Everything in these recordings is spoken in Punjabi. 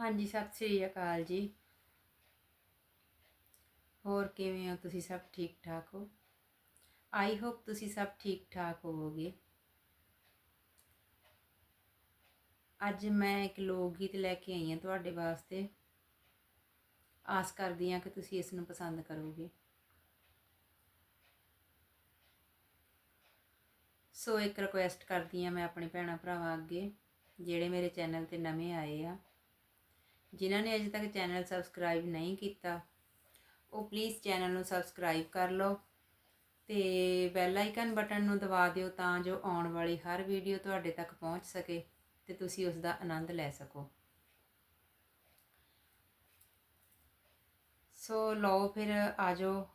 ਹਾਂਜੀ, ਸਤਿ ਸ੍ਰੀ ਅਕਾਲ ਜੀ। ਹੋਰ ਕਿਵੇਂ ਹੋ ਤੁਸੀਂ ਸਭ ਠੀਕ ਠਾਕ ਹੋ? ਆਈ ਹੋਪ ਤੁਸੀਂ ਸਭ ਠੀਕ ਠਾਕ ਹੋਵੋਗੇ। ਅੱਜ ਮੈਂ ਇੱਕ ਲੋਕ ਗੀਤ ਲੈ ਕੇ ਆਈ ਹਾਂ ਤੁਹਾਡੇ ਵਾਸਤੇ। ਆਸ ਕਰਦੀ ਹਾਂ ਕਿ ਤੁਸੀਂ ਇਸ ਨੂੰ ਪਸੰਦ ਕਰੋਗੇ। ਸੋ ਇੱਕ ਰਿਕੁਐਸਟ ਕਰਦੀ ਹਾਂ ਮੈਂ ਆਪਣੇ ਭੈਣਾਂ ਭਰਾਵਾਂ ਅੱਗੇ, ਜਿਹੜੇ ਮੇਰੇ ਚੈਨਲ ਤੇ ਨਵੇਂ ਆਏ ਆ। ਜਿਨ੍ਹਾਂ ਨੇ ਅਜੇ ਤੱਕ ਚੈਨਲ ਸਬਸਕ੍ਰਾਈਬ ਨਹੀਂ ਕੀਤਾ, ਉਹ ਪਲੀਜ਼ ਚੈਨਲ ਨੂੰ ਸਬਸਕ੍ਰਾਈਬ ਕਰ ਲਓ ਤੇ ਬੈਲ ਆਈਕਨ ਬਟਨ ਨੂੰ ਦਬਾ ਦਿਓ ਤਾਂ ਜੋ ਆਉਣ ਵਾਲੀ ਹਰ ਵੀਡੀਓ ਤੁਹਾਡੇ ਤੱਕ ਪਹੁੰਚ ਸਕੇ ਤੇ ਤੁਸੀਂ ਉਸ ਦਾ ਆਨੰਦ ਲੈ ਸਕੋ। ਸੋ ਲਓ ਫਿਰ ਆਜੋ,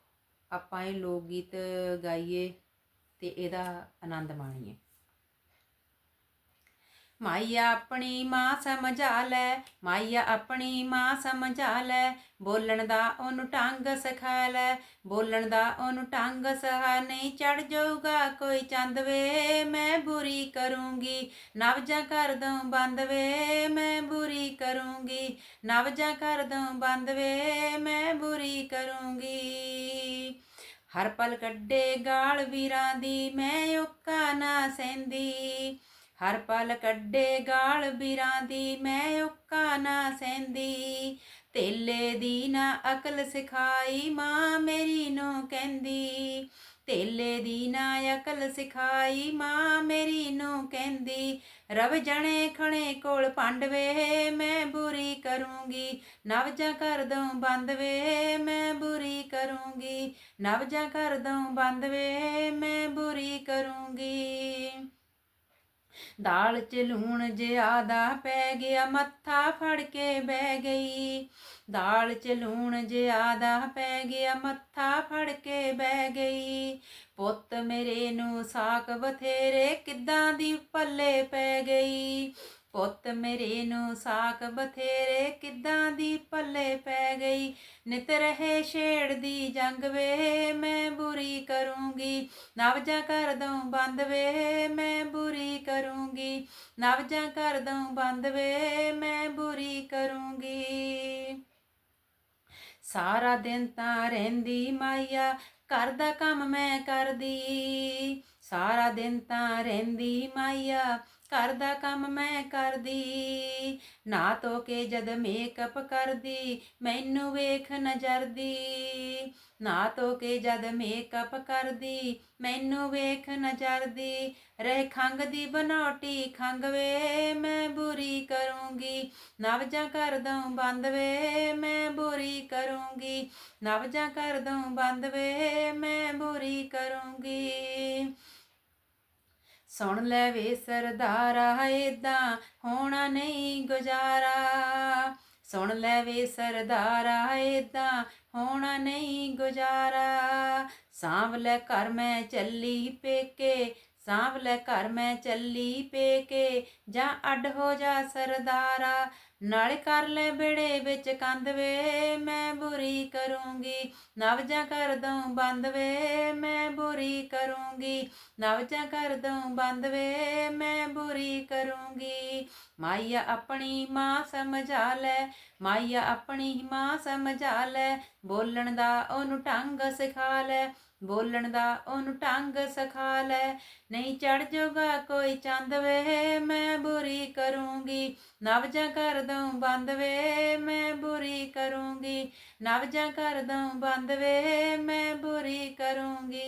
ਆਪਾਂ ਇਹ ਲੋਕ ਗੀਤ ਗਾਈਏ ਤੇ ਇਹਦਾ ਆਨੰਦ ਮਾਣੀਏ। ਮਾਈਆ ਆਪਣੀ ਮਾਂ ਸਮਝਾ ਲੈ ਮਾਈਆ ਆਪਣੀ ਮਾਂ ਸਮਝਾ ਲੈ। ਬੋਲਣ ਦਾ ਉਹਨੂੰ ਟੰਗ ਸਿਖਾ ਲੈ, ਬੋਲਣ ਦਾ ਉਹਨੂੰ ਟੰਗ ਸਹਾ ਨਹੀਂ ਚੜ ਜਾਊਗਾ ਕੋਈ ਚੰਦ ਵੇ, ਮੈਂ ਬੁਰੀ ਕਰੂੰਗੀ। ਨਵਜਾ ਕਰ ਦੂੰ ਬੰਦ ਵੇ, ਮੈਂ ਬੁਰੀ ਕਰੂੰਗੀ। ਨਵਜਾ ਕਰ ਦੂੰ ਬੰਦ ਵੇ, ਮੈਂ ਬੁਰੀ ਕਰੂੰਗੀ। ਹਰ ਪਲ ਕੱਢੇ ਗਾਲ ਵੀਰਾਂ ਦੀ, ਮੈਂ ਓਕਾ ਨਾ ਸੈਂਦੀ ਹਰ ਪਲ ਕੱਢੇ ਗਾਲ ਵੀਰਾਂ ਦੀ, ਮੈਂ ਓਕਾ ਨਾ ਸੈਂਦੀ ਤੇਲੇ ਦੀ ਨਾ ਅਕਲ ਸਿਖਾਈ, ਮਾਂ ਮੇਰੀ ਨੂੰ ਕਹਿੰਦੀ। ਤੇਲੇ ਦੀ ਨਾ ਅਕਲ ਸਿਖਾਈ, ਮਾਂ ਮੇਰੀ ਨੂੰ ਕਹਿੰਦੀ। ਰਵ ਜਣੇ ਖਣੇ ਕੋਲ ਪਾਂਡਵੇ ਮੈਂ ਬੁਰੀ ਕਰੂੰਗੀ। ਨਵਜਾ ਕਰ ਦੂੰ ਬੰਦ ਮੈਂ ਬੁਰੀ ਕਰੂੰਗੀ। ਨਵਜਾ ਕਰ ਦੂੰ ਬੰਦ ਮੈਂ ਬੁਰੀ ਕਰੂੰਗੀ। ਦਾਲ ਚ ਲੂਣ ਜ਼ਿਆਦਾ ਪੈ ਗਿਆ, ਮੱਥਾ ਫੜ ਕੇ ਬਹਿ ਗਈ। ਦਾਲ ਚ ਲੂਣ ਜ਼ਿਆਦਾ ਪੈ ਗਿਆ, ਮੱਥਾ ਫੜ ਕੇ ਬਹਿ ਗਈ। ਪੁੱਤ ਮੇਰੇ ਨੂੰ ਸਾਕ ਬਥੇਰੇ ਕਿੱਦਾਂ ਦੀ ਪੱਲੇ ਪੈ ਗਈ। ਪੁੱਤ ਮੇਰੇ ਨੂੰ ਸਾਕ ਬਥੇਰੇ ਕਿੱਦਾਂ ਦੀ ਪੱਲੇ ਪੈ ਗਈ। ਨਿਤ ਰਹੇ ਛੇੜ ਦੀ ਜੰਗ ਵੇ, ਮੈਂ ਕਰੂੰਗੀ। ਨਵਜਾ ਕਰ ਦੂੰ ਬੰਦ ਵੇ, ਮੈਂ ਬੁਰੀ ਕਰੂੰਗੀ। ਨਵਜਾ ਕਰ ਦੂੰ ਬੰਦ ਵੇ, ਮੈਂ ਬੁਰੀ ਕਰੂੰਗੀ। ਸਾਰਾ ਦਿਨ ਤਾਂ ਰਹਿੰਦੀ ਮਾਈਆ ਘਰ ਦਾ ਕੰਮ ਮੈਂ ਕਰਦੀ। ਸਾਰਾ ਦਿਨ ਤਾਂ ਰਹਿੰਦੀ ਮਾਈਆ ਘਰ ਦਾ ਕੰਮ ਮੈਂ ਕਰਦੀ, ਨਾ ਤੋ ਕੇ ਜਦ ਮੇਕਅਪ ਕਰਦੀ, ਮੈਨੂੰ ਵੇਖ ਨਜ਼ਰਦੀ ਨਾ ਤੋ ਕੇ ਜਦ ਮੇਕਅਪ ਕਰਦੀ, ਮੈਨੂੰ ਵੇਖ ਨਜ਼ਰਦੀ ਰਹਿ ਖੰਗ ਦੀ ਬਨੋਟੀ ਖੰਗ ਵੇ ਮੈਂ ਬੁਰੀ ਕਰੂੰਗੀ। ਨਵਜਾ ਕਰ ਦੂੰ ਬੰਦ ਵੇ ਮੈਂ ਬੁਰੀ ਕਰੂੰਗੀ। ਨਵਜਾ ਕਰ ਦੂੰ ਬੰਦ ਵੇ ਮੈਂ ਬੁਰੀ ਕਰੂੰਗੀ। ਸੁਣ ਲੈ ਵੇ ਸਰਦਾਰਾ, ਏਦਾਂ ਹੋਣਾ ਨਹੀਂ ਗੁਜ਼ਾਰਾ। ਸੁਣ ਲੈ ਵੇ ਸਰਦਾਰਾ, ਏਦਾਂ ਹੋਣਾ ਨਹੀਂ ਗੁਜ਼ਾਰਾ। ਸਾਂਭ ਲੈ ਘਰ ਮੈਂ ਚੱਲੀ ਪੇਕੇ, ਸਾਂਭ ਲੈ ਘਰ ਮੈਂ ਚੱਲੀ ਪੇਕੇ, ਜਾਂ ਅੱਡ ਹੋ ਜਾ ਸਰਦਾਰਾ। ਨਾਲੇ ਕਰ ਲੈ ਬੇੜੇ ਵਿੱਚ ਕੰਧ ਵੇ, ਮੈਂ ਬੁਰੀ ਕਰੂੰਗੀ। ਨਵਜਾ ਕਰ ਦੂੰ ਬੰਦ ਵੇ, ਮੈਂ ਬੁਰੀ ਕਰੂੰਗੀ। ਨਵਜਾ ਕਰ ਦੂੰ ਬੰਦ ਵੇ, ਮੈਂ ਬੁਰੀ ਕਰੂੰਗੀ। ਮਾਈਆ ਆਪਣੀ ਮਾਂ ਸਮਝਾ ਲੈ, ਮਾਈਆ ਆਪਣੀ ਮਾਂ ਸਮਝਾ ਲੈ। ਬੋਲਣ ਦਾ ਉਹਨੂੰ ਢੰਗ ਸਿਖਾ ਲੈ, ਬੋਲਣ ਦਾ ਉਹਨੂੰ ਢੰਗ ਸਿਖਾ ਲੈ। ਨਹੀਂ ਚੜ ਜਾਊਗਾ ਕੋਈ ਚੰਦ ਵੇ, ਮੈਂ ਬੁਰੀ ਕਰੂੰਗੀ। ਨਵਜਾ ਕਰ ਦੂੰ ਬੰਦ ਵੇ, ਮੈਂ ਬੁਰੀ ਕਰੂੰਗੀ। ਨਵਜਾ ਕਰ ਦੂੰ ਬੰਦ ਵੇ, ਮੈਂ ਬੁਰੀ ਕਰੂੰਗੀ।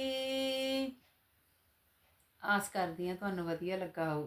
ਆਸ ਕਰਦੀ ਹਾਂ ਤੁਹਾਨੂੰ ਵਧੀਆ ਲੱਗਾ ਹੋਊਗਾ।